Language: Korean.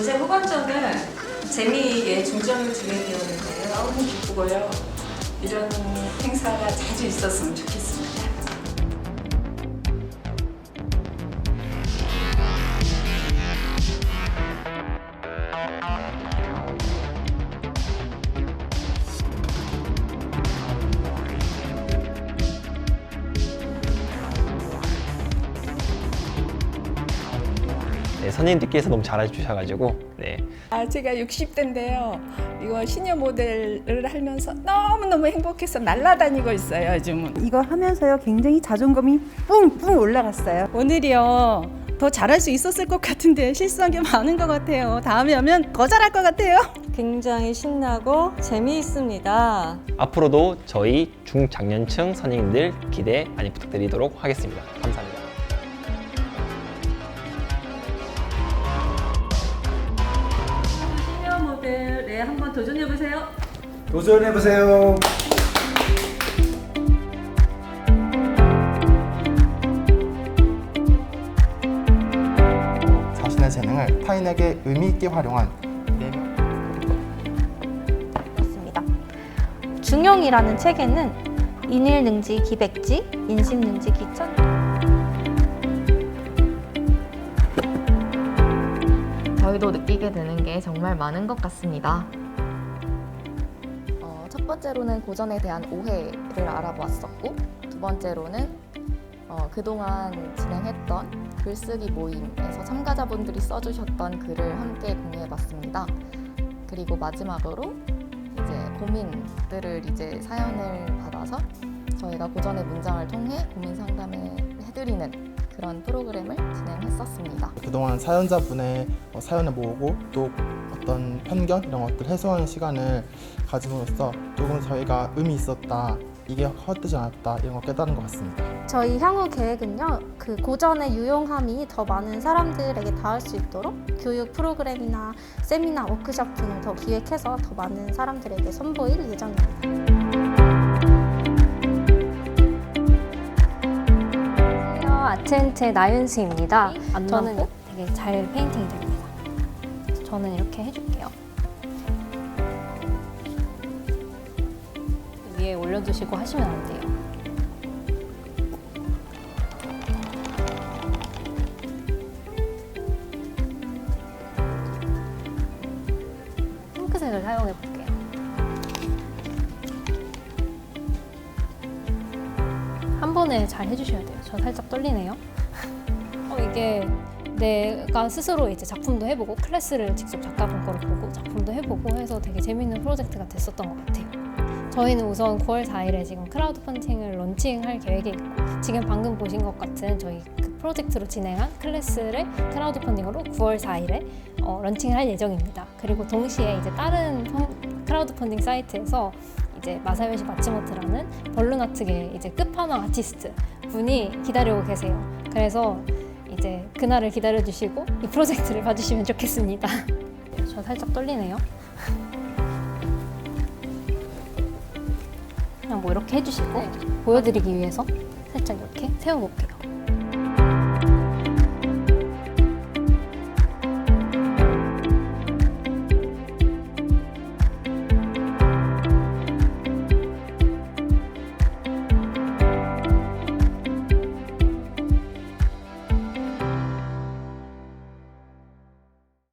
이제 후반전은 재미에 중점을 두게 되었는데요. 너무 기쁘고요. 이런 행사가 자주 있었으면 좋겠습니다. 선생님들께서 너무 잘해 주셔가지고 네, 아, 제가 60대인데요. 이거 시니어 모델을 하면서 너무너무 행복해서 날아다니고 있어요, 요즘은. 이거 하면서요 굉장히 자존감이 뿡뿡 올라갔어요. 오늘이요. 더 잘할 수 있었을 것 같은데 실수한 게 많은 것 같아요. 다음에 하면 더 잘할 것 같아요. 굉장히 신나고 재미있습니다. 앞으로도 저희 중장년층 선생님들 기대 많이 부탁드리도록 하겠습니다. 한번 도전해 보세요. 도전해보세요. 자신의 재능을 타인에게 의미 있게 활용한 네 있습니다. 중용이라는 책에는 인일능지 기백지, 인심능지 기천, 저희도 느끼게 되는 게 정말 많은 것 같습니다. 어, 첫 번째로는 고전에 대한 오해를 알아보았었고 두 번째로는 어, 그동안 진행했던 글쓰기 모임에서 참가자분들이 써주셨던 글을 함께 공유해봤습니다. 그리고 마지막으로 이제 고민들을 이제 사연을 받아서 저희가 고전의 문장을 통해 고민 상담을 해드리는 그런 프로그램을 진행했었습니다. 그동안 사연자분의 어, 사연을 모으고 또 어떤 편견 이런 것들 해소하는 시간을 가짐으로써 조금 저희가 의미 있었다 이게 헛되지 않았다 이런 걸 깨달은 것 같습니다. 저희 향후 계획은요, 그 고전의 유용함이 더 많은 사람들에게 닿을 수 있도록 교육 프로그램이나 세미나, 워크숍 등을 더 기획해서 더 많은 사람들에게 선보일 예정입니다. 아트앤트의 나윤수입니다. 안 저는? 되게 잘 페인팅이 됩니다. 저는 이렇게 해줄게요. 위에 올려두시고 하시면 안 돼요. 번에 잘 해주셔야 돼요. 저 살짝 떨리네요. 어, 이게 내가 스스로 이제 작품도 해보고 클래스를 직접 작가분 거를 보고 작품도 해보고 해서 되게 재밌는 프로젝트가 됐었던 것 같아요. 저희는 우선 9월 4일에 지금 크라우드 펀딩을 런칭할 계획이 있고 지금 방금 보신 것 같은 저희 그 프로젝트로 진행한 클래스를 크라우드 펀딩으로 9월 4일에 어, 런칭을 할 예정입니다. 그리고 동시에 이제 다른 펀- 크라우드 펀딩 사이트에서 이제 마사요시 마츠모토라는 벌룬 아트계 이제 끝판왕 아티스트 분이 기다리고 계세요. 그래서 이제 그날을 기다려 주시고 이 프로젝트를 봐주시면 좋겠습니다. 저 살짝 떨리네요. 그냥 뭐 이렇게 해주시고 보여드리기 위해서 살짝 이렇게 세워볼게요.